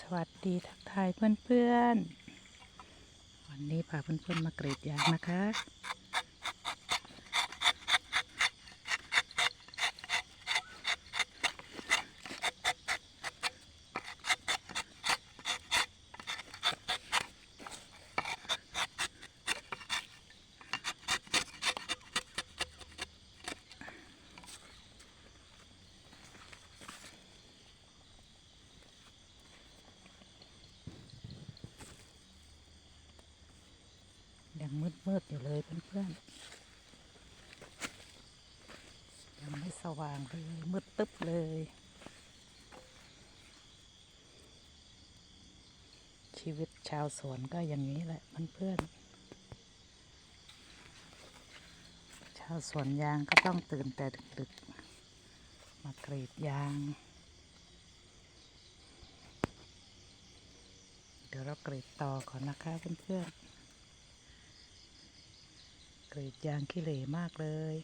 สวัสดีทักทายเพื่อนๆ วันนี้พาเพื่อนๆมากรีดยางนะคะ ยังมืดๆอยู่เลยเพื่อนๆยังไม่สว่างเลยมืดตึ๊บเลย ชีวิตชาวสวนก็อย่างนี้แหละเพื่อนๆชาวสวนยางก็ต้องตื่นแต่ดึกๆ มากรีดยาง เดี๋ยวเรากรีดต่อก่อนนะคะเพื่อนๆ กรีดยางขี้เหร่มากเลย